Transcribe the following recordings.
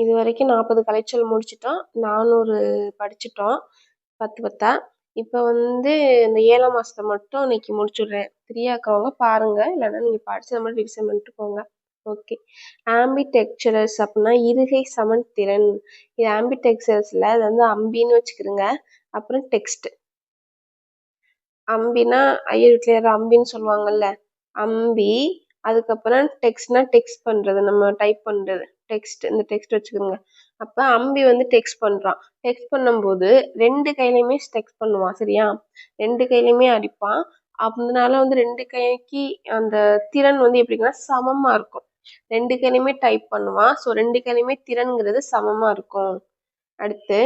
இது வரைக்கும் நாற்பது கலைச்சொல் முடிச்சிட்டோம். நானூறு படிச்சிட்டோம். பத்து பத்தா. இப்போ வந்து இந்த ஏழாம் மாதத்தை மட்டும் இன்னைக்கு முடிச்சுடுறேன். ஃப்ரீயாக இருக்கிறவங்க பாருங்கள் இல்லைன்னா நீங்கள் படிச்சு நம்ம ரிவிஷன் பண்ணிட்டு போங்க. ஓகே ஆம்பிடெக்சரஸ் அப்படின்னா இருகை சமன்திறன். இது ஆம்பிடெக்சரஸில் அது வந்து அம்பின்னு வச்சுக்கிருங்க. அப்புறம் டெக்ஸ்ட் அம்பினா ஐயர் வீட்டில் யாரும் அம்பின்னு சொல்லுவாங்கல்ல. அம்பி அதுக்கப்புறம் டெக்ஸ்ட்னா டெக்ஸ்ட் பண்ணுறது நம்ம டைப் பண்ணுறது டெக்ஸ்ட் இந்த டெக்ஸ்ட் வச்சுக்கோங்க. அப்போ அம்பி வந்து டெக்ஸ்ட் பண்ணுறான் டெக்ஸ்ட் பண்ணும்போது ரெண்டு கையிலையுமே டெக்ஸ்ட் பண்ணுவான் சரியா? ரெண்டு கையிலையுமே அடிப்பான். அதனால வந்து ரெண்டு கைக்கு அந்த திறன் வந்து எப்படின்னா சமமாக இருக்கும். ரெண்டு கையிலையுமே டைப் பண்ணுவான். ஸோ ரெண்டு கையிலையுமே திறன்கிறது சமமாக இருக்கும். அடுத்து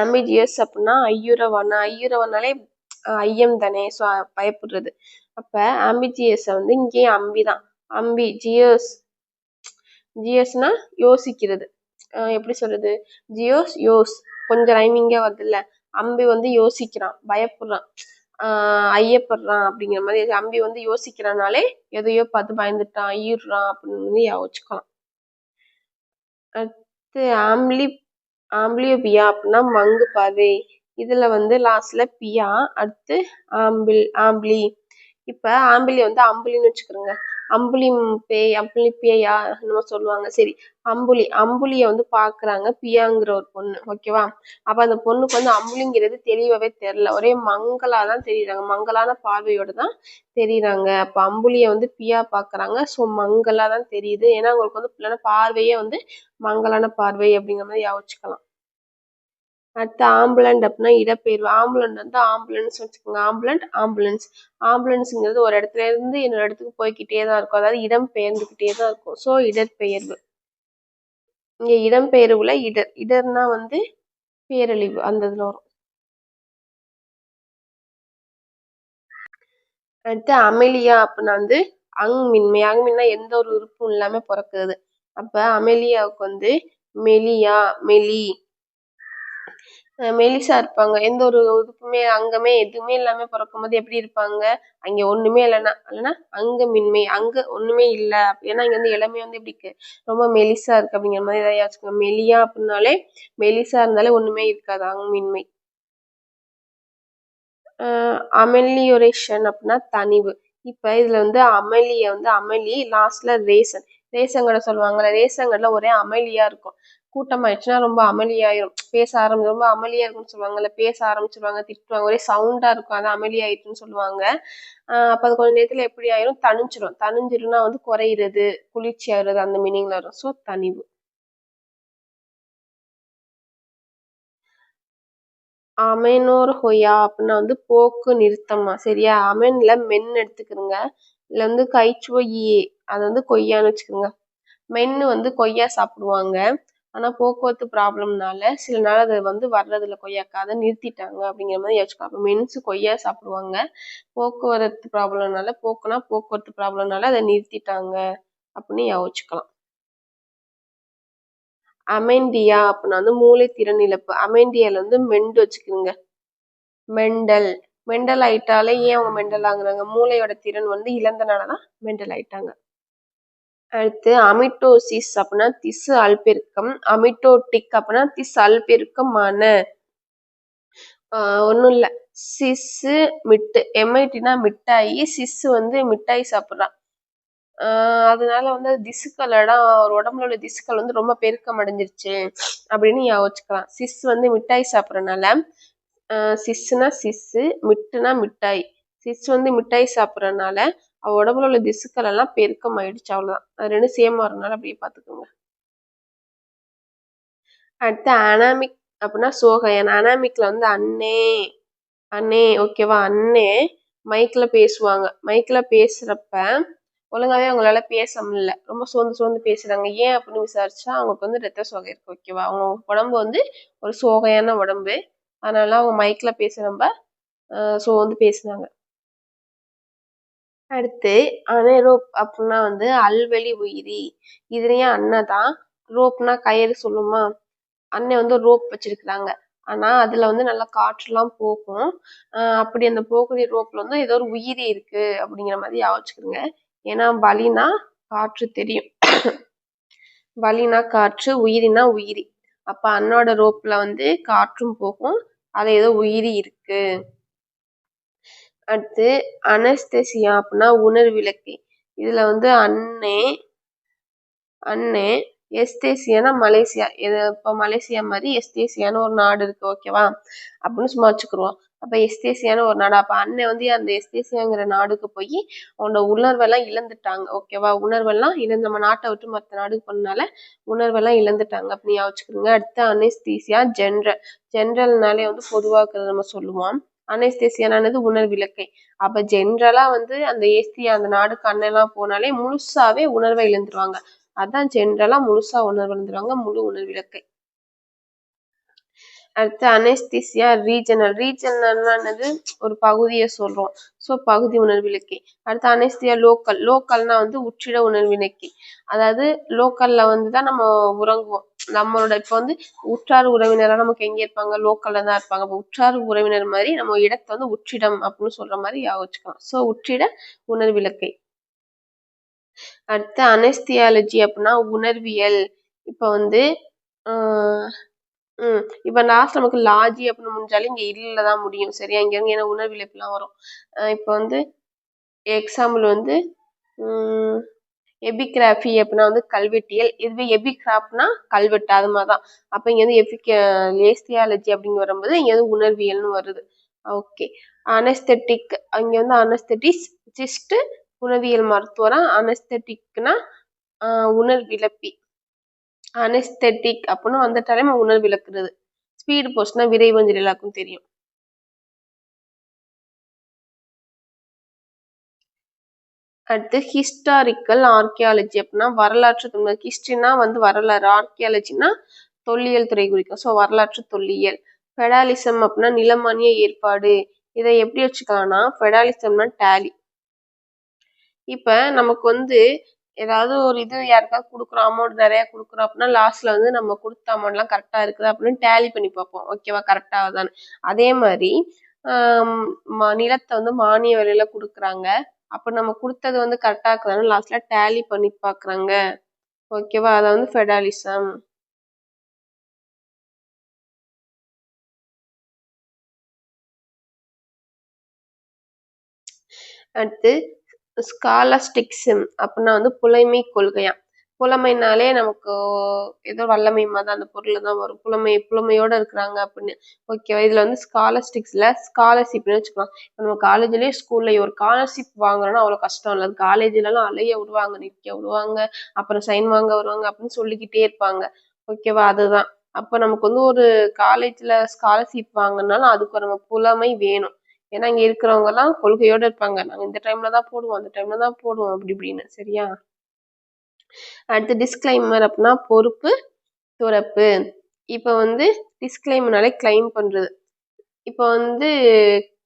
ஆம்பிஜியஸ் அப்படின்னா ஐயுறவனா. ஐயுறவனாலே ஐயம் தானே. ஸோ பயப்படுறது. அப்போ ஆம்பிஜியஸை வந்து இங்கேயும் அம்பி தான் அம்பி ஜியோஸ் ஜியோஸ்னா யோசிக்கிறது. எப்படி சொல்றது? ஜியோஸ் யோஸ். கொஞ்சம் ரைமிங்கே வருதுல்ல? அம்பி வந்து யோசிக்கிறான் பயப்படுறான். ஆஹ் ஐயப்படுறான் அப்படிங்கிற மாதிரி. அம்பி வந்து யோசிக்கிறனாலே எதையோ பார்த்து பயந்துட்டான் ஈடுறான் அப்படின்னு வந்து யோசிச்சுக்கலாம் அடுத்து ஆம்பிளி பியா அப்படின்னா மங்கு பார்வை இதுல வந்து லாஸ்ட்ல பியா அடுத்து ஆம்பிள் ஆம்பிளி இப்ப ஆம்பிளி வந்து அம்புலின்னு வச்சுக்கிறோங்க அம்புலி பேய் அம்புலி பேயா என்னமோ சொல்லுவாங்க. சரி அம்புலி அம்புலிய வந்து பாக்குறாங்க பியாங்கிற ஒரு பொண்ணு. ஓகேவா அப்ப அந்த பொண்ணுக்கு வந்து அம்புலிங்கிறது தெளிவாவே தெரியல. ஒரே மங்களா தான் தெரியுறாங்க. மங்கலான பார்வையோட தான் தெரியுறாங்க. அப்ப அம்புலிய வந்து பியா பாக்குறாங்க. ஸோ மங்களா தான் தெரியுது. ஏன்னா அவங்களுக்கு வந்து பார்வையே வந்து மங்களான பார்வை அப்படிங்கிற மாதிரி யோசிச்சுக்கலாம். அடுத்து ஆம்புலண்ட் அப்படின்னா இடப்பெயர்வு. ஆம்புலண்ட் வந்து ஆம்புலன்ஸ் வச்சுக்கோங்க. ஆம்புலண்ட் ஆம்புலன்ஸ். ஆம்புலன்ஸுங்கிறது ஒரு இடத்துல இருந்து இன்னொரு இடத்துக்கு போய்க்கிட்டே தான் இருக்கும். அதாவது இடம் பெயர்ந்துக்கிட்டே தான் இருக்கும். ஸோ இடற்பெயர்வு இங்கே இடம்பெயர்வுல இடர் இடர்னா வந்து பேரழிவு அந்த இதில் வரும். அடுத்து அமெலியா அப்படின்னா வந்து அங்மின்மை. அங்மின்னா எந்த ஒரு உறுப்பும் இல்லாமல் பிறக்குது அப்போ அமெலியாவுக்கு வந்து மெலியா மெலி. மெலிசா இருப்பாங்க. எந்த ஒரு உறுப்புமே அங்கமே எதுவுமே இல்லாம பிறக்கும்போது எப்படி இருப்பாங்க? அங்க ஒண்ணுமே இல்லைன்னா இல்லைன்னா அங்கமின்மை அங்க ஒண்ணுமே இல்ல. ஏன்னா இங்க வந்து இளமை வந்து எப்படி இருக்கு? ரொம்ப மெலிசா இருக்கு அப்படிங்கிற மாதிரி ஏதாவது வச்சுக்கோங்க மெலியா அப்படின்னாலே மெலிசா இருந்தாலே ஒண்ணுமே இருக்காது. அங்கமின்மை ஆஹ் அமெலியோரேஷன் அப்படின்னா தனிவு. இப்ப இதுல வந்து அமளிய வந்து அமளி லாஸ்ட்ல ரேசன். ரேசங்கடை கடை சொல்லுவாங்கல்ல ரேஷன் கடையில ஒரே அமளியா இருக்கும். கூட்டம் ஆயிடுச்சுன்னா ரொம்ப அமளியாயிரும் பேச ஆரம்பி ரொம்ப அமளியா இருக்கும்னு சொல்லுவாங்கல்ல பேச ஆரம்பிச்சிருவாங்க திட்டுவாங்க. ஒரே சவுண்டா இருக்கும். அது அமளி ஆயிட்டுன்னு சொல்லுவாங்க. ஆஹ் அப்ப அது கொஞ்ச நேரத்துல எப்படி ஆயிரும்? தனிஞ்சிரும் தனிஞ்சிரும்னா வந்து குறையிறது குளிர்ச்சி ஆயிடுறது அந்த மீனிங்ல வரும். ஸோ தனிவு அமெனோர் ஹொயா அப்படின்னா வந்து போக்கு நிறுத்தமா சரியா? அமென்ல மென் எடுத்துக்கிறோங்க இல்லை வந்து கைச்சுவையே அது வந்து கொய்யான்னு வச்சுக்கோங்க. மென்னு வந்து கொய்யா சாப்பிடுவாங்க. ஆனால் போக்குவரத்து ப்ராப்ளம்னால சில நாள் அது வந்து வர்றதில்ல கொய்யாக்காத அதை நிறுத்திட்டாங்க அப்படிங்கிற மாதிரி யோசிச்சுக்கலாம் அப்போ மென்ஸு கொய்யா சாப்பிடுவாங்க. போக்குவரத்து ப்ராப்ளம்னால போக்குனா போக்குவரத்து ப்ராப்ளம்னால அதை நிறுத்திட்டாங்க அப்படின்னு யோசிச்சுக்கலாம். அமெண்டியா அப்படின்னா வந்து மூளை திறன் இழப்பு அமெண்டியால வந்து மெண்டு வச்சுக்கோங்க மெண்டல். மெண்டல் ஆயிட்டாலே ஏன் அவங்க மெண்டல் ஆகுறாங்க? மூளையோட திறன் வந்து இழந்தனாலதான் மெண்டல் ஆயிட்டாங்க. அடுத்து அமிட்டோசிஸ் அப்படின்னா திசு அல்பெருக்கம் அமிட்டோட்டிக் அப்படின்னா திசு அல்பெருக்கமான. ஒன்றும் இல்லை. சிஸ்ஸு மிட்டு. எம்ஐடினா மிட்டாயி. சிஸ்ஸு வந்து மிட்டாய் சாப்பிட்றான். அதனால வந்து திசுக்களெல்லாம் ஒரு உடம்புல உள்ள திசுக்கள் வந்து ரொம்ப பெருக்கம் அடைஞ்சிருச்சு அப்படின்னு யோசிச்சுக்கலாம் சிஸ் வந்து மிட்டாய் சாப்பிட்றனால சிஸ்ஸுனா சிஸ்ஸு மிட்டுனா மிட்டாய். சிஸ் வந்து மிட்டாய் சாப்பிட்றனால அவ உடம்புல உள்ள திசுக்கள் எல்லாம் பெருக்கம் ஆயிடுச்சு அவ்வளவுதான். அது ரெண்டும் சேமா வரனால அப்படியே பார்த்துக்கோங்க அடுத்து அனாமிக் அப்படின்னா சோகையன் அனாமிக்ல வந்து அண்ணே அண்ணே ஓகேவா அண்ணே மைக்ல பேசுவாங்க. மைக்ல பேசுறப்ப ஒழுங்காவே அவங்களால பேச முடியல. ரொம்ப சோர்ந்து சோர்ந்து பேசுறாங்க. ஏன் அப்படின்னு விசாரிச்சா அவங்களுக்கு வந்து ரத்த சோகை இருக்கு ஓகேவா அவங்க உடம்பு வந்து ஒரு சோகையான உடம்பு. அதனால அவங்க மைக்ல பேசுறப்ப ஆஹ் சோர்ந்து பேசுனாங்க. அடுத்து அனேரோப் அப்படின்னா வந்து அல்வெளி உயிரி. இதுலயும் அண்ணன் தான். ரோப்னா கயிறு சொல்லுமா? அண்ணன் வந்து ரோப் வச்சிருக்கிறாங்க. ஆனா அதுல வந்து நல்லா காற்றுலாம் போகும். அப்படி அந்த போகக்கூடிய ரோப்ல வந்து ஏதோ ஒரு உயிரி இருக்கு அப்படிங்கிற மாதிரி யோசிச்சுக்கிறோங்க ஏன்னா வலினா காற்று தெரியும். வளினா காற்று உயிரினா உயிரி. அப்ப அண்ணோட ரோப்ல வந்து காற்றும் போகும். அது ஏதோ உயிரி இருக்கு. அடுத்து அனஸ்தேசியா அப்படின்னா உணர்விளக்கி இதுல வந்து அன்னே அன்னே எஸ்தேசியானா மலேசியா. இது இப்போ மலேசியா மாதிரி எஸ்தேசியான்னு ஒரு நாடு இருக்கு ஓகேவா? அப்படின்னு சும்மா வச்சுக்கிருவோம். அப்போ எஸ்தேசியான்னு ஒரு நாடு. அப்போ அண்ணன் வந்து அந்த எஸ்தேசியாங்கிற நாடுக்கு போய் அவனோட உணர்வெல்லாம் இழந்துட்டாங்க ஓகேவா? உணர்வெல்லாம் இழந்து நம்ம நாட்டை விட்டு மற்ற நாடுக்கு போனனால உணர்வெல்லாம் இழந்துட்டாங்க. அப்படின்னு யோசிச்சுக்கிறோங்க அடுத்து அனஸ்தீசியா ஜென்ரல். ஜென்ரல்னாலே வந்து பொதுவாக நம்ம சொல்லுவோம். அனஸ்தேசியானது உணர்விலக்கை. அப்போ ஜென்ரலாக வந்து அந்த ஏஸ்தியா அந்த நாடு கண்ணெல்லாம் போனாலே முழுசாவே உணர்வை இழந்துருவாங்க. அதான் ஜென்ரலாக முழுசா உணர்வு இழந்துருவாங்க முழு உணர்விலக்கை. அடுத்து அனஸ்தீசியா ரீஜனல் ரீஜனல்னானது ஒரு பகுதியை சொல்றோம். ஸோ பகுதி உணர்விலக்கி. அடுத்து அனஸ்தியா லோக்கல் லோக்கல்னா வந்து உற்றிட உணர்விலக்கி. அதாவது லோக்கல்ல வந்து தான் நம்ம உறங்குவோம். நம்மளோட இப்போ வந்து உற்றார் உறவினராக நமக்கு எங்கே இருப்பாங்க? லோக்கல்ல தான் இருப்பாங்க. இப்போ உற்றார் உறவினர் மாதிரி நம்ம இடத்தை வந்து உற்றிடம் அப்படின்னு சொல்ற மாதிரி யோசிச்சுக்கலாம் ஸோ உற்றிட உணர்விலக்கை அடுத்து அனஸ்தியாலஜி அப்படின்னா உணர்வியல். இப்போ வந்து ம் இப்போ லாஸ்ட் நமக்கு லாஜி அப்படின்னு முடிஞ்சாலும் இங்கே இல்ல தான் முடியும். சரியா? இங்கே ஏன்னா உணர்வியல் இப்படிலாம் வரும். இப்போ வந்து எக்ஸாம்பிள் வந்து எபிகிராஃபி அப்படின்னா வந்து கல்வெட்டியல். இதுவே எபிகிராஃப்னா கல்வெட்டு அது மாதிரி தான் அப்போ இங்கே வந்து எபிக் லேஸ்தியாலஜி அப்படின்னு வரும்போது இங்கே வந்து உணர்வியல்னு வருது. ஓகே அனஸ்தெட்டிக் அங்கே வந்து அனஸ்தெட்டிஸ் ஜிஸ்ட்டு உணவியல் மருத்துவரா? அனஸ்தெட்டிக்னா உணர்விழப்பி அனஸ்தெட்டிக் அப்படின்னு வந்துட்டாலே நம்ம உணர்விழக்கிறது விளக்குறது ஸ்பீடு போஸ்ட்னா விரைவஞ்சல் எல்லாருக்கும் தெரியும். அடுத்து ஹிஸ்டாரிக்கல் ஆர்கியாலஜி அப்படின்னா வரலாற்று தொன்மை ஹிஸ்ட்ரினா வந்து வரலாறு. ஆர்கியாலஜினா தொல்லியல் துறை குறிக்கும். ஸோ வரலாற்று தொல்லியல். ஃபெடாலிசம் அப்படின்னா நிலமானிய ஏற்பாடு. இதை எப்படி வச்சுக்கலாம்னா ஃபெடாலிசம்னா டேலி இப்போ நமக்கு வந்து ஏதாவது ஒரு இது யாருக்காவது கொடுக்குறோம் அமௌண்ட் நிறையா கொடுக்குறோம் அப்படின்னா லாஸ்ட்ல வந்து நம்ம கொடுத்த அமௌண்ட்லாம் கரெக்டாக இருக்குது அப்படின்னு டேலி பண்ணி பார்ப்போம். ஓகேவா கரெக்டாக தான் அதே மாதிரி நிலத்தை வந்து மானிய விலையில கொடுக்குறாங்க. அப்போ நம்ம கொடுத்தது வந்து கரெக்டாக இருக்கிறாங்க லாஸ்ட்ல டேலி பண்ணி பார்க்குறாங்க ஓகேவா அதை வந்து ஃபெடாலிசம் அடுத்து ஸ்காலஸ்டிக்ஸம் அப்படின்னா வந்து புலைமை கொள்கையாம். புலமைனாலே நமக்கு ஏதோ வல்லமை மாதிரி அந்த பொருள் தான் வரும். புலமை புலமையோட இருக்கிறாங்க அப்படின்னு. ஓகேவா இதுல வந்து ஸ்காலர்ஸ்டிக்ஸ்ல ஸ்காலர்ஷிப்னு வச்சுக்கலாம். இப்போ நம்ம காலேஜ்லயே ஸ்கூல்ல ஒரு ஸ்காலர்ஷிப் வாங்குறோம்னா அவ்வளோ கஷ்டம் இல்லை. காலேஜ்லலாம் அலைய விடுவாங்க நிற்க விடுவாங்க. அப்புறம் சைன் வாங்க வருவாங்க அப்படின்னு சொல்லிக்கிட்டே இருப்பாங்க. ஓகேவா அதுதான். அப்போ நமக்கு வந்து ஒரு காலேஜ்ல ஸ்காலர்ஷிப் வாங்கினாலும் அதுக்கு நம்ம புலமை வேணும். ஏன்னா இங்க இருக்கிறவங்க எல்லாம் கொள்கையோட இருப்பாங்க. நாங்க இந்த டைம்ல தான் போடுவோம் அந்த டைம்ல தான் போடுவோம் அப்படி இப்படின்னு. சரியா? அடுத்து டிஸ்க்ளைமர் அப்படின்னா பொறுப்பு துறப்பு. இப்போ வந்து டிஸ்க்ளைம்னாலே கிளைம் பண்றது. இப்போ வந்து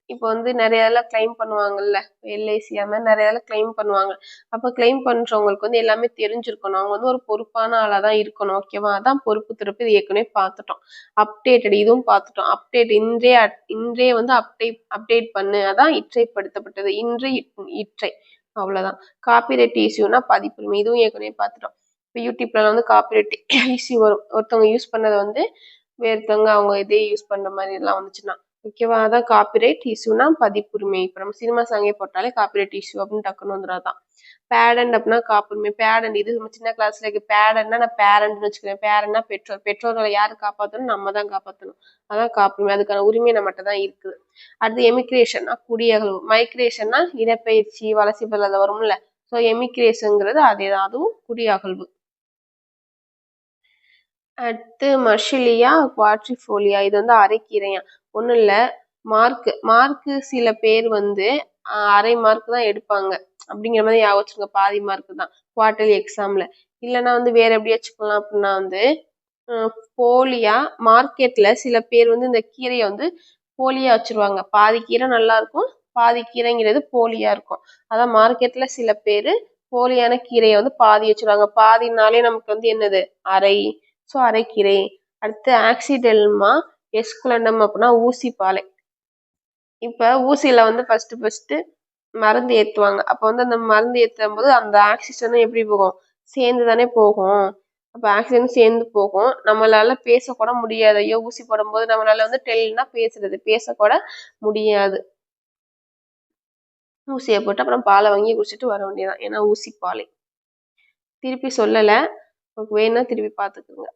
இப்போ வந்து நிறைய கிளைம் பண்ணுவாங்கல்ல எல்ஐசி அது மாதிரி நிறைய கிளைம் பண்ணுவாங்க. அப்போ கிளைம் பண்றவங்களுக்கு வந்து எல்லாமே தெரிஞ்சிருக்கணும். அவங்க வந்து ஒரு பொறுப்பான ஆளாக தான் இருக்கணும் ஓகேவா அதான் பொறுப்பு துறப்பு இது ஏற்கனவே பார்த்துட்டோம். அப்டேட்டட் இதுவும் பார்த்துட்டோம். அப்டேட் இன்றே இன்றே வந்து அப்டேட் அப்டேட் பண்ணு. அதான் இற்றைப்படுத்தப்பட்டது. இன்று இட்- இற்றை. அவ்வளோதான் காப்பிரைட் இஷ்யூனா பதிப்புரிமை இதுவும் ஏற்கனவே பார்த்துட்டோம். இப்போ யூடியூப்ல வந்து காப்பிரைட் இஷ்யூ வரும். ஒருத்தவங்க யூஸ் பண்ணதை வந்து வேறுத்தவங்க அவங்க இதே யூஸ் பண்ணுற மாதிரி எல்லாம் வந்துச்சுன்னா. ஓகேவா அதான் காப்பிரைட் இஷ்யூனா பதிப்புரிமை. இப்போ நம்ம சினிமா சாங்கே போட்டாலே காப்பிரைட் இஷ்யூ அப்படின்னு டக்குன்னு வந்துடாதான் பேரண்ட் அப்படின்னா காப்புரிமை பேரண்ட் இது நம்ம சின்ன கிளாஸ்ல இருக்கு பேரண்ட்னா நான் பேரண்ட்னு வச்சுக்கிறேன் பேரண்ட்னா பெற்றோர். பெற்றோர்களை யார் காப்பாற்றணும் நம்ம தான் காப்பாற்றணும் அதான் காப்புரிமை அதுக்கான உரிமை நம்மகிட்ட தான் இருக்குது. அடுத்து எமிக்ரேஷன்னா குடியகழ்வு. மைக்ரேஷன்னா இடப்பெயர்ச்சி வளர்ச்சி பெறல வரும்ல. ஸோ எமிக்ரேஷனுங்கிறது அதே தான். அதுவும் குடியகழ்வு. அடுத்து மர்ஷிலியா குவாட்ரிஃபோலியா இது வந்து அரைக்கீரையா. ஒன்றும் இல்லை. மார்க்கு மார்க்கு சில பேர் வந்து அரை மார்க் தான் எடுப்பாங்க. அப்படிங்கிற மாதிரி ஞாபகம் வச்சிருங்க. பாதி மார்க் தான். குவார்டர்லி எக்ஸாம்ல இல்லைன்னா வந்து வேற எப்படி வச்சுக்கலாம் அப்படின்னா வந்து போலியா மார்க்கெட்ல சில பேர் வந்து இந்த கீரையை வந்து போலியா வச்சிருவாங்க. பாதி கீரை நல்லா இருக்கும் பாதி கீரைங்கிறது போலியா இருக்கும். அதான் மார்க்கெட்ல சில பேர் போலியான கீரையை வந்து பாதி வச்சிருவாங்க. பாதினாலே நமக்கு வந்து என்னது? அரை. ஸோ அரைக்கீரை அடுத்து ஆக்சிடெல்மா எஸ்குலண்டம் அப்படின்னா ஊசி பாலை. இப்போ ஊசியில் வந்து ஃபஸ்ட்டு ஃபஸ்ட்டு மருந்து ஏற்றுவாங்க அப்போ வந்து அந்த மருந்து ஏற்றும் போது அந்த ஆக்சிஜனும் எப்படி போகும்? சேர்ந்து தானே போகும். அப்போ ஆக்சிஜன் சேர்ந்து போகும். நம்மளால பேசக்கூட முடியாது. ஐயோ ஊசி போடும்போது நம்மளால வந்து டெல்னா பேசுறது. பேசக்கூட முடியாது. ஊசியை போட்டு அப்புறம் பாலை வாங்கி குடிச்சிட்டு வர வேண்டியதான் ஏன்னா ஊசி பாலை. திருப்பி சொல்லலை. உங்களுக்கு வேணா திருப்பி பார்த்துக்குங்க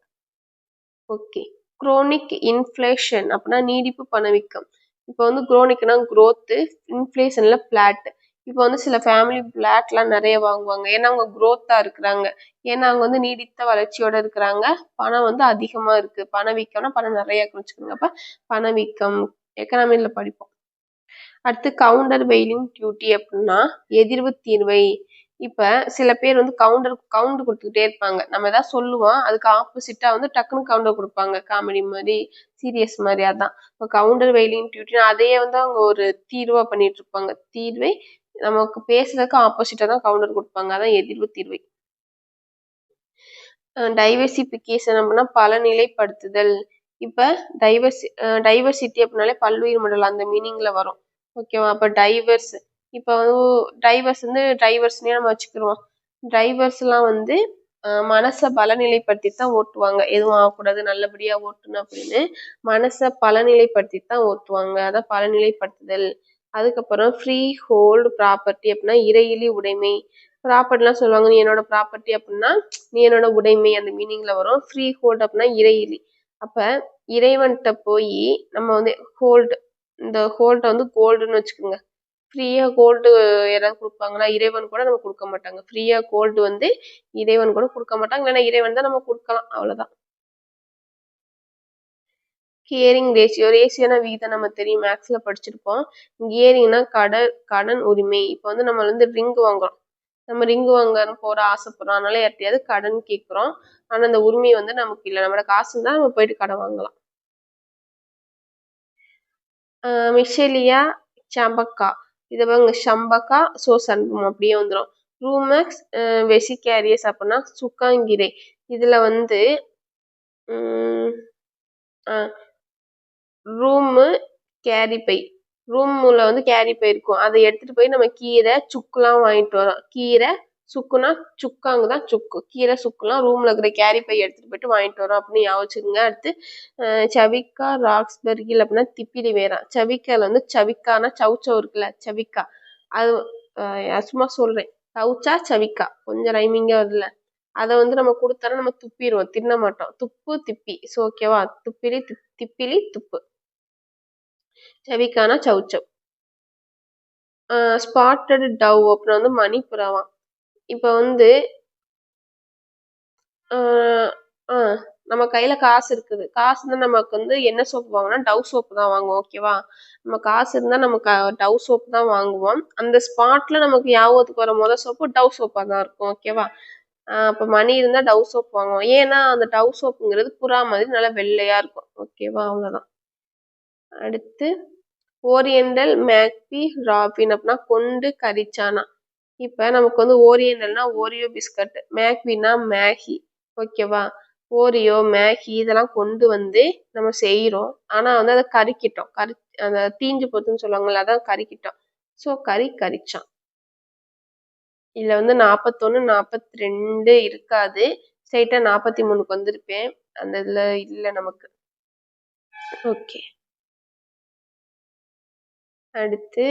ஓகே குரோனிக் இன்ஃப்ளேஷன் அப்படின்னா நீடிப்பு பணவீக்கம். இப்போ வந்து குரோனிக்னா க்ரோத்து இன்ஃப்ளேஷனில் பிளாட் இப்போ வந்து சில ஃபேமிலி பிளாட்லாம் நிறைய வாங்குவாங்க. ஏன்னா அவங்க குரோத்தாக இருக்கிறாங்க. ஏன்னா அவங்க வந்து நீடித்த வளர்ச்சியோடு இருக்கிறாங்க. பணம் வந்து அதிகமாக இருக்குது பணவீக்கம்னா பணம் நிறைய வச்சுக்கோங்க. அப்போ பணவீக்கம் எக்கனாமியில் படிப்போம். அடுத்து கவுண்டர் வெயிலிங் டியூட்டி அப்படின்னா எதிர்வு தீர்வை இப்போ சில பேர் வந்து கவுண்டர் கவுண்ட் கொடுத்துக்கிட்டே இருப்பாங்க. நம்ம ஏதாவது சொல்லுவோம் அதுக்கு ஆப்போசிட்டாக வந்து டக்குன்னு கவுண்டர் கொடுப்பாங்க. காமெடி மாதிரி சீரியஸ் மாதிரி அதான். இப்போ கவுண்டர் வெயிலின் டியூட்டின் அதையே வந்து அவங்க ஒரு தீர்வாக பண்ணிட்டு இருப்பாங்க. தீர்வை நமக்கு பேசுறதுக்கு ஆப்போசிட்டாக தான் கவுண்டர் கொடுப்பாங்க. அதான் எதிர்வு தீர்வை. டைவர்சிபிகேஷன் அப்படின்னா பலநிலைப்படுத்துதல். இப்போ டைவர்சி டைவர்சிட்டி அப்படின்னாலே பல்லுயிர் மண்டலம் அந்த மீனிங்கில் வரும். ஓகேவா அப்போ டைவர்ஸ் இப்போ வந்து வந்து டிரைவர்ஸ்னே நம்ம வச்சுக்கிருவோம். டிரைவர்ஸ்லாம் வந்து மனசை பலநிலைப்படுத்தி தான் ஓட்டுவாங்க. எதுவும் ஆகக்கூடாது நல்லபடியாக ஓட்டணும் அப்படின்னு மனசை பலநிலைப்படுத்தி தான் ஓட்டுவாங்க. அதான் பலநிலைப்படுத்துதல். அதுக்கப்புறம் ஃப்ரீ ஹோல்டு ப்ராப்பர்ட்டி அப்படின்னா இறையிலி உடைமை. ப்ராப்பர்ட்டிலாம் சொல்லுவாங்க நீ என்னோட ப்ராப்பர்ட்டி அப்படின்னா நீ என்னோட உடைமை. அந்த மீனிங்கில் வரும். ஃப்ரீ ஹோல்டு அப்படின்னா இறையிலி. அப்போ இறைவன்கிட்ட போய் நம்ம வந்து ஹோல்டு இந்த ஹோல்டை வந்து கோல்டுன்னு வச்சுக்கோங்க. ஃப்ரீயாக கோல்டு யாராவது கொடுப்பாங்களா? இறைவன் கூட நம்ம கொடுக்க மாட்டாங்க. ஃப்ரீயாக கோல்டு வந்து இறைவன் கூட கொடுக்க மாட்டாங்க. இல்லைன்னா இறைவன் தான் நம்ம கொடுக்கலாம். அவ்வளோதான் கியரிங் ரேஷியோ ரேஷியோனா விகிதம் நம்ம தெரியும். மேக்ஸில் படிச்சிருப்போம். கியரிங்னா கடன் கடன் உரிமை. இப்போ வந்து நம்ம வந்து ரிங் வாங்குறோம். நம்ம ரிங் வாங்கன்னு போகிற ஆசைப்படுறோம். அதனால யார்ட்டையாவது கடன் கேட்குறோம் ஆனால் அந்த உரிமை வந்து நமக்கு இல்லை. நம்மளோட காசு இருந்தால் நம்ம போயிட்டு கடன் வாங்கலாம். மிஷேலியா சம்பக்கா இதை பாருங்க சம்பக்கா ஸோ சண்பம் அப்படியே வந்துடும் ரூமக்ஸ் வெசிகேரியஸ் அப்படின்னா சுக்காங்கிரை. இதில் வந்து ரூமு கேரி பை. ரூமில் வந்து கேரி பை இருக்கும். அதை எடுத்துகிட்டு போய் நம்ம கீரை சுக்குலாம் வாங்கிட்டு வரோம். கீரை சுக்குனா சுக்காங்க தான் சுக்கு. கீரை சுக்குலாம் ரூமில் இருக்கிற கேரி பை எடுத்துகிட்டு போயிட்டு வாங்கிட்டு வரோம் அப்படின்னு ஞாபகம் வச்சுக்கோங்க அடுத்து சவிக்கா ராக்ஸ்பெர்கில் அப்படின்னா திப்பிலி வேறான் சவிக்கால வந்து சவிக்கானா சவுச்சவ் இருக்குல்ல சவிக்கா. அது சும்மா சொல்கிறேன் சவுச்சா சவிக்கா. கொஞ்சம் ரைமிங்காக வருதுல்ல. அதை வந்து நம்ம கொடுத்தோன்னா நம்ம துப்பிடுவோம். தின்ன மாட்டோம். துப்பு திப்பி. ஸோ ஓகேவா துப்பிலி திப்பிலி துப்பு. சவிக்கானா சவுச்சவ் ஸ்பாட்டட் டவ் அப்புறம் வந்து மணிப்புறாவாம். இப்போ வந்து நம்ம கையில் காசு இருக்குது. காசு இருந்தால் நமக்கு வந்து என்ன சோப்பு வாங்கினா டவ் சோப்பு தான் வாங்குவோம் ஓகேவா நம்ம காசு இருந்தால் நம்ம க டவ் சோப்பு தான் வாங்குவோம். அந்த ஸ்பாட்டில் நமக்கு ஞாபகத்துக்கு வர மொதல் சோப்பு டவ் சோப்பாக தான் இருக்கும் ஓகேவா அப்போ மணி இருந்தால் டவ் சோப் வாங்குவோம். ஏன்னா அந்த டவ் சோப்புங்கிறது புறா மாதிரி நல்லா வெள்ளையாக இருக்கும் ஓகேவா அவ்வளோதான் அடுத்து ஓரியண்டல் மேக்பி ராபின் அப்படின்னா கொண்டு கரிச்சானா. இப்போ நமக்கு வந்து ஓரியண்டல்னா ஓரியோ பிஸ்கட் மேக்வினா மேகி ஓகேவா ஓரியோ மேகி இதெல்லாம் கொண்டு வந்து நம்ம செய்கிறோம் ஆனால் வந்து அதை கறிக்கிட்டோம் கறி அந்த தீஞ்சு போத்துன்னு சொல்லுவாங்கள்ல அதான் கறிக்கிட்டோம் ஸோ கறி கறிச்சான். இதில் வந்து நாற்பத்தொன்று நாற்பத்தி ரெண்டு இருக்காது. ஸ்ட்ரைட்டாக நாற்பத்தி மூணுக்கு வந்திருப்பேன். அந்த இதில் இல்லை நமக்கு. ஓகே அடுத்து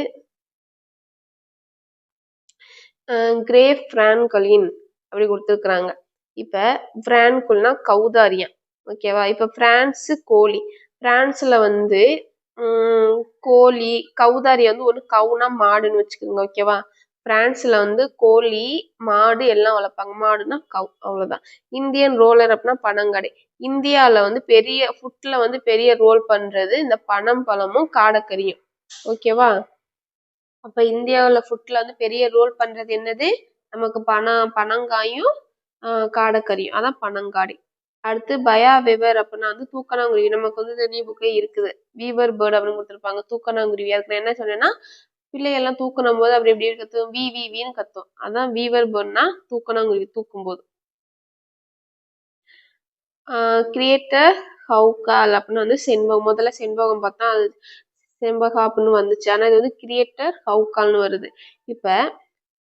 கிரே ஃப்ரான்கொலின் அப்படி கொடுத்துருக்குறாங்க. இப்போ ஃப்ரான்குல்னா கௌதாரியம். ஓகேவா இப்போ ஃப்ரான்ஸு கோழி. ஃப்ரான்ஸில் வந்து கோழி கௌதாரி வந்து ஒன்று கவுனா மாடுன்னு வச்சுக்கோங்க ஓகேவா ஃப்ரான்ஸில் வந்து கோழி மாடு எல்லாம் வளர்ப்பாங்க. மாடுனா கவு அவ்வளோதான் இந்தியன் ரோலர் அப்படின்னா பனங்கடை. இந்தியாவில் வந்து பெரிய ஃபுட்டில் வந்து பெரிய ரோல் பண்ணுறது இந்த பனம் பழமும் காடைக்கறியும் ஓகேவா அப்ப இந்தியாவில் ஃபுட்ல வந்து பெரிய ரோல் பண்றது என்னது? நமக்கு பணம் பனங்காயும் காடைக்கறியும். அதான் பனங்காடி. அடுத்து பயா விவர் அப்படின்னா வந்து தூக்கணாங்குருவி. நமக்கு வந்து இந்த புக்கே இருக்குது. வீவர் பேர்டு அப்படின்னு கொடுத்துருப்பாங்க. தூக்கணாங்குருவி. அதுக்கு நான் என்ன சொன்னேன்னா பிள்ளைகள்லாம் தூக்கணும் போது அப்படி எப்படி கத்தும்? வி வி வின்னு கத்தும். அதான் வீவர் பேர்ட்னா தூக்கணாங்குருவி தூக்கும் போது கிரியேட்டர் ஹவுகால் அப்படின்னு வந்து செண்பகம். முதல்ல செண்பகம் பார்த்தா அது செண்பகா அப்படின்னு வந்துச்சு. ஆனால் இது வந்து கிரியேட்டர் கவுக்கால்னு வருது. இப்போ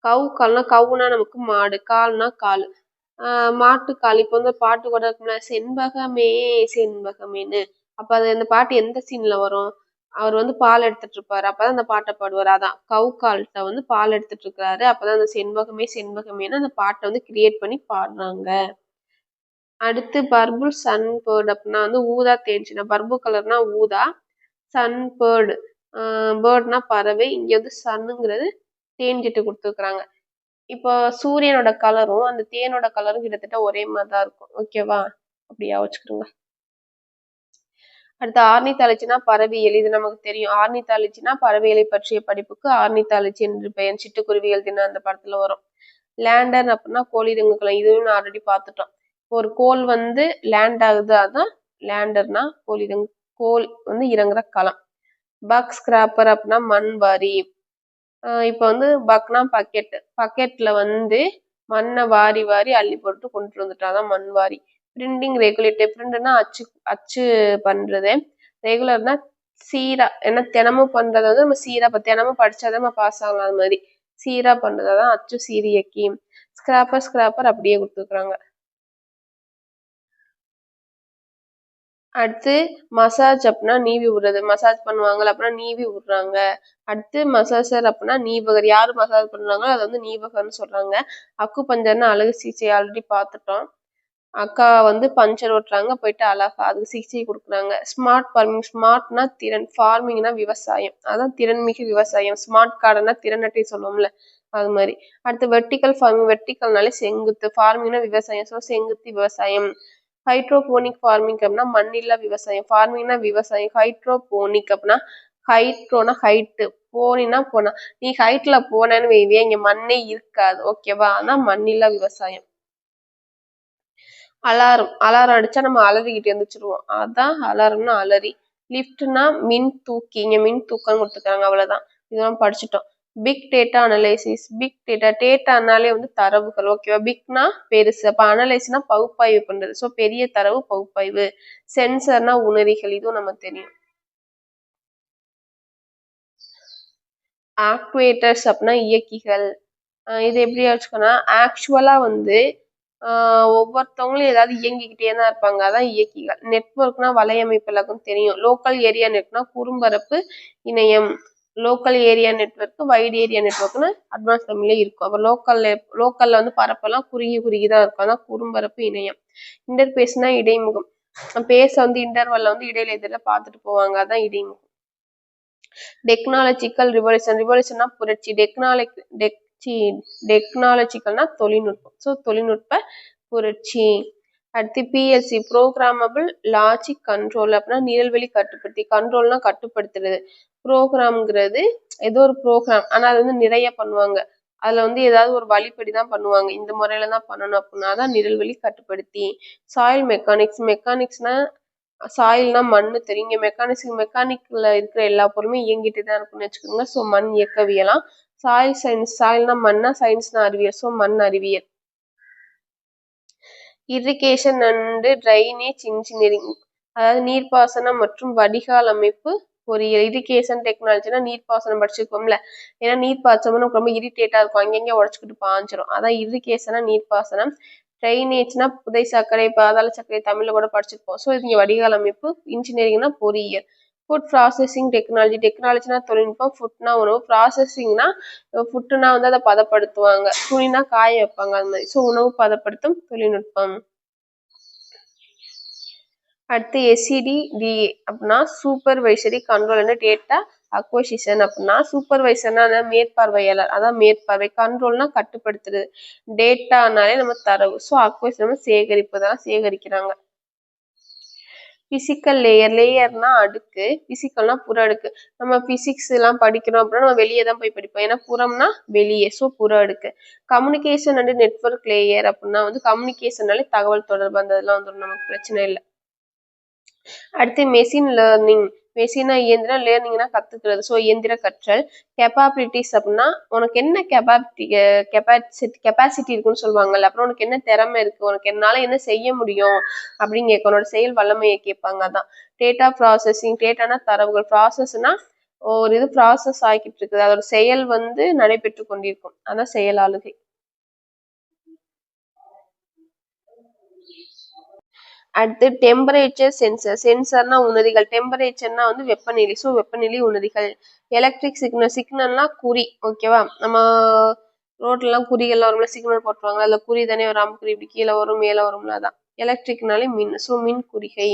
கவு கால்னா கவுனா நமக்கு மாடு கால்னா கால். மாட்டு மாட்டுக்கால் இப்போ வந்து பாட்டு கூட இருக்கும்ல செண்பகமே செண்பகமேன்னு அப்போ அது அந்த பாட்டு எந்த சீனில் வரும்? அவர் வந்து பால் எடுத்துட்டு இருப்பாரு. அப்பதான் அந்த பாட்டை பாடுவார். அதான் கவுக்கால்கிட்ட வந்து பால் எடுத்துட்டு இருக்கிறாரு. அப்பதான் அந்த செண்பகமே செண்பகமேன்னு அந்த பாட்டை வந்து கிரியேட் பண்ணி பாடுறாங்க. அடுத்து பர்புல் சன் பேர்ட் அப்படின்னா வந்து ஊதா தேன்சினா பர்பு கலர்னா ஊதா சன் பேர்டு பேர்ட்னா பறவை. இங்க வந்து சன்னுங்கிறது தேன்சிட்டு கொடுத்துருக்குறாங்க. இப்போ சூரியனோட கலரும் அந்த தேனோட கலரும் கிட்டத்தட்ட ஒரே மாதிரி தான் இருக்கும் ஓகேவா அப்படியா? வச்சுக்கிறோங்க அடுத்து ஆர்னித்தாலஜினா பறவையியல். இது நமக்கு தெரியும். ஆர்னித்தாலஜினா பறவைகளை பற்றிய படிப்புக்கு ஆர்னித்தாலஜி என்று பெயர். சிட்டுக்குருவிகள் தினம் அந்த படத்துல வரும். லேண்டர் அப்படின்னா கோழிரங்குகளம் இதுவும் நான் ஆல்ரெடி பார்த்துட்டோம். ஒரு கோல் வந்து லேண்ட் ஆகுது. அதான் லேண்டர்னா கோழிரங்கு கோல் வந்து இறங்குற களம் பக் ஸ்கிராப்பர் அப்படின்னா மண் வாரி. இப்போ வந்து பக்னா பக்கெட் பக்கெட்ல வந்து மண்ணை வாரி வாரி அள்ளி போட்டு கொண்டு வந்துட்டாதான் மண் வாரி. பிரிண்டிங் ரெகுலேட்டர் பிரிண்ட்னா அச்சு அச்சு பண்றது. ரெகுலர்னா சீரா ஏன்னா தினமும் பண்றத வந்து நம்ம சீரா இப்போ தினமும் படிச்சாதான் நம்ம பாஸ் ஆகலாம் அது மாதிரி. சீரா பண்றதுதான் அச்சு சீரியக்கி. ஸ்கிராப்பர் ஸ்கிராப்பர் அப்படியே கொடுத்துருக்குறாங்க. அடுத்து மசாஜ் அப்படின்னா நீவி விடுறது. மசாஜ் பண்ணுவாங்கல்ல அப்படின்னா நீவி விடுறாங்க. அடுத்து மசாஜர் அப்படின்னா நீவகர். யார் மசாஜ் பண்ணுறாங்களோ அதை வந்து நீவகர்னு சொல்கிறாங்க அக்கு பஞ்சர்னா அழகு சிகிச்சை ஆல்ரெடி பார்த்துட்டோம். அக்கா வந்து பஞ்சர் ஓட்டுறாங்க போயிட்டு அழகா அதுக்கு சிகிச்சை கொடுக்குறாங்க. ஸ்மார்ட் ஃபார்மிங் ஸ்மார்ட்னா திறன் ஃபார்மிங்னா விவசாயம். அதான் திறன்மிகு விவசாயம். ஸ்மார்ட் கார்டுனா திறனட்டை சொல்லுவோம்ல அது மாதிரி. அடுத்து வெர்டிக்கல் ஃபார்மிங் வெர்டிக்கல்னாலே செங்குத்து. ஃபார்மிங்னா விவசாயம். ஸோ செங்குத்து விவசாயம். ஹைட்ரோபோனிக் ஃபார்மிங் அப்படின்னா மண்ணில்லா விவசாயம். ஃபார்மிங்னா விவசாயம். ஹைட்ரோபோனிக் அப்படின்னா ஹைட்ரோனா ஹைட்டு போனினா போனா நீ ஹைட்ல போனேன்னு வைவே இங்க மண்ணே இருக்காது. ஓகேவா அதான் மண்ணில்லா விவசாயம். அலாரம். அலாரம் அடிச்சா நம்ம அலறிக்கிட்டு எந்திரிச்சிருவோம். அதான் அலாரம்னா அலறி. லிஃப்ட்னா மின் தூக்கி. இங்க மின் தூக்கம் கொடுத்துருக்காங்க. அவ்வளவுதான். இதெல்லாம் படிச்சுட்டோம். Big data analysis big data டேட்டானாலே வந்து தரவுகள். ஓகேவா பிக்னா பெருசு. அப்போ அனலைஸ்னா பகுப்பாய்வு பண்ணுறது ஸோ பெரிய தரவு பகுப்பாய்வு. சென்சர்னா உணரிகள். இதுவும் நமக்கு தெரியும். ஆக்டுவேட்டர்ஸ் அப்படின்னா இயக்கிகள். இது எப்படி வச்சுக்கோன்னா ஆக்சுவலாக வந்து ஒவ்வொருத்தவங்களும் ஏதாவது இயங்கிக்கிட்டே தான் இருப்பாங்க. அதான் இயக்கிகள். நெட்ஒர்க்னா வலையமைப்பு எல்லாருக்கும் தெரியும். லோக்கல் ஏரியா நெட்னா குறும்பரப்பு இணையம். Local area network wide area நெட்ஒர்க்னு advance தமிழ்ல இருக்கும். அப்போ லோக்கல்ல லோக்கல்ல வந்து பரப்பெல்லாம் குறுகி குறுகி தான் இருக்கும். அதான் குறும்பரப்பு இணையம். இன்டர்பேஸ்னா இடைமுகம். பேச வந்து இன்டர்வல்ல வந்து இடையில இதில் பார்த்துட்டு போவாங்க. அதான் இடைமுகம். டெக்னாலஜிக்கல் ரிவல்யூஷன் ரிவல்யூஷன்னா புரட்சி. டெக்னாலஜி டெக் டெக்னாலஜிக்கல்னா தொழில்நுட்பம். ஸோ தொழில்நுட்ப புரட்சி. அடுத்து பிஎல்சி ப்ரோக்ராமபிள் லாஜிக் கண்ட்ரோல் அப்படின்னா நிழல்வெளி கட்டுப்படுத்தி கண்ட்ரோல்னா கட்டுப்படுத்துறது. ப்ரோக்ராம்ங்கிறது ஏதோ ஒரு ப்ரோக்ராம் ஆனால் அது வந்து நிறைய பண்ணுவாங்க. அதில் வந்து ஏதாவது ஒரு வழிப்படி தான் பண்ணுவாங்க. இந்த முறையில தான் பண்ணணும் அப்படின்னா தான் நிழல்வெளி கட்டுப்படுத்தி. சாயில் மெக்கானிக்ஸ் மெக்கானிக்ஸ்னா சாயில்னா மண்ணு தெரியும். இங்கே மெக்கானிக்ஸ் மெக்கானிக்கில் இருக்கிற எல்லா பொருளுமே இயங்கிட்டு தான் இருக்கும்னு வச்சுக்கோங்க. ஸோ மண் இயக்கவியலாம். சாயில் சயின்ஸ் சாயில்னா மண்ணா? சயின்ஸ்னா அறிவியல். ஸோ மண் அறிவியல். இரிகேஷன் அண்டு ட்ரைனேஜ் இன்ஜினியரிங் அதாவது நீர்ப்பாசனம் மற்றும் வடிகால் அமைப்பு. பொறியியல் இரிகேஷன் டெக்னாலஜினா நீர்ப்பாசனம் படிச்சிருக்கோம்ல. ஏன்னா நீர்ப்பாசனம் நமக்கு ரொம்ப இரிட்டேட்டாக இருக்கும். அங்கங்கே உடச்சிக்கிட்டு பாஞ்சிரும். அதான் இரிகேஷனா நீர்ப்பாசனம். ட்ரைனேஜ்னா புதை சர்க்கரை பாதாள சர்க்கரை தமிழில் கூட படிச்சிருப்போம். ஸோ இது இங்கே வடிகால் அமைப்பு இன்ஜினியரிங்னா பொறியியல். ஃபுட் ப்ராசஸிங் டெக்னாலஜி டெக்னாலஜினா தொழில்நுட்பம் ஃபுட்னா உணவு. ப்ராசஸிங்னா ஃபுட்டுனா வந்து அதை பதப்படுத்துவாங்க. துணினா காய வைப்பாங்க அது மாதிரி. ஸோ உணவு பதப்படுத்தும் தொழில்நுட்பம். அடுத்து S C D D A அப்படின்னா supervisory control and data acquisition அப்படின்னா சூப்பர்வைசர்னா மேற்பார்வையாளர். அதான் மேற்பார்வை. கண்ட்ரோல்னா கட்டுப்படுத்துறது. டேட்டானாலே நம்ம தரவு. ஸோ அக்வசிஷன் நம்ம சேகரிப்பதெல்லாம் சேகரிக்கிறாங்க. பிசிக்கல் லேயர் லேயர்னா அடுக்கு பிசிக்கல்னா புற அடுக்கு. நம்ம பிசிக்ஸ் எல்லாம் படிக்கிறோம் அப்படின்னா நம்ம வெளியே தான் போய் படிப்போம். ஏன்னா புறம்னா வெளியே ஸோ புற அடுக்கு. கம்யூனிகேஷன் அண்ட் நெட்ஒர்க் லேயர் அப்படின்னா வந்து கம்யூனிகேஷன்னாலே தகவல் தொடர்பு அந்த இதெல்லாம் வந்துடும் நமக்கு பிரச்சனை இல்லை. அடுத்து மெஷின் லேர்னிங் மெஷினா இயந்திரம் லேர்னிங்னா கத்துக்கிறது. ஸோ இயந்திர கற்றல். கெப்பாபிலிட்டிஸ் அப்படின்னா உனக்கு என்ன கெப்பாபிலிட்டி கெப்பாசிட்டி கெப்பாசிட்டி இருக்குன்னு சொல்லுவாங்கல்ல அப்புறம் உனக்கு என்ன திறமை இருக்கு உனக்கு என்னால என்ன செய்ய முடியும் அப்படின்னு கேட்க உன்னோட செயல் வல்லமையை கேட்பாங்க அதான். டேட்டா ப்ராசஸிங் டேட்டானா தரவுகள். ப்ராசஸ்னா ஒரு இது ப்ராசஸ் ஆகிக்கிட்டு இருக்குது. அதோட செயல் வந்து நடைபெற்று கொண்டிருக்கும். அதான் செயல் ஆளுகை அடுத்து டெம்பரேச்சர் சென்சர் சென்சர்னா உணரிகள். டெம்பரேச்சர்னா வந்து வெப்பநிலை. ஸோ வெப்பநிலை உணரிகள். எலக்ட்ரிக் சிக்னல் சிக்னல்னா குறி. ஓகேவா நம்ம ரோட்லலாம் குறிகள்லாம் வரும்ல சிக்னல் போட்டுருவாங்க அதில் குறி தானே வரும். அம்புக்குறி இப்படி கீழே வரும் மேலே வரும்ல அதான். எலக்ட்ரிக்னாலே மின். ஸோ மின் குறிகை.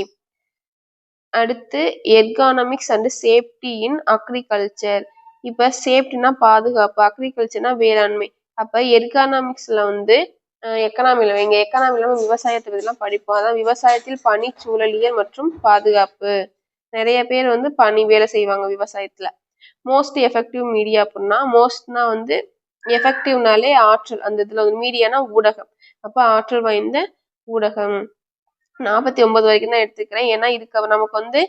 அடுத்து ergonomics and safety in agriculture இப்போ சேஃப்டினா பாதுகாப்பு. அக்ரிகல்ச்சர்னா வேளாண்மை. அப்போ எர்கானமிக்ஸில் வந்து எக்கனாமியில் வைங்க எக்கனாமியில் விவசாயத்தை பற்றிலாம் படிப்போம். அதான் விவசாயத்தில் பனி சூழலியல் மற்றும் பாதுகாப்பு. நிறைய பேர் வந்து பனி வேலை செய்வாங்க விவசாயத்தில். மோஸ்ட் எஃபெக்டிவ் மீடியா அப்படின்னா மோஸ்ட்னா வந்து எஃபெக்டிவ்னாலே ஆற்றல். அந்த இதில் வந்து மீடியானா ஊடகம். அப்போ ஆற்றல் வாய்ந்த ஊடகம். நாற்பத்தி ஒன்பது வரைக்கும் தான் எடுத்துக்கிறேன். ஏன்னா இதுக்கு நமக்கு வந்து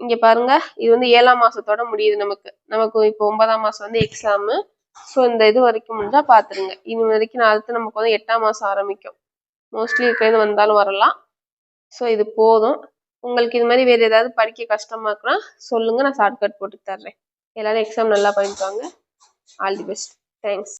இங்கே பாருங்க இது வந்து ஏழாம் மாசத்தோட முடியுது நமக்கு. நமக்கு இப்போ ஒன்பதாம் மாசம் வந்து எக்ஸாமு ஸோ இந்த இது வரைக்கும் முடிஞ்சால் பார்த்துருங்க இது வரைக்கும் நான் அடுத்து நமக்கு வந்து எட்டாம் மாதம் ஆரம்பிக்கும். மோஸ்ட்லி இருக்கிறது வந்தாலும் வரலாம். ஸோ இது போதும். உங்களுக்கு இது மாதிரி வேறு ஏதாவது படிக்க கஷ்டமா இருக்குன்னா சொல்லுங்கள் நான் ஷார்ட்கட் போட்டு தர்றேன். எல்லாரும் எக்ஸாம் நல்லா பண்ணிட்டு வாங்க. All the best thanks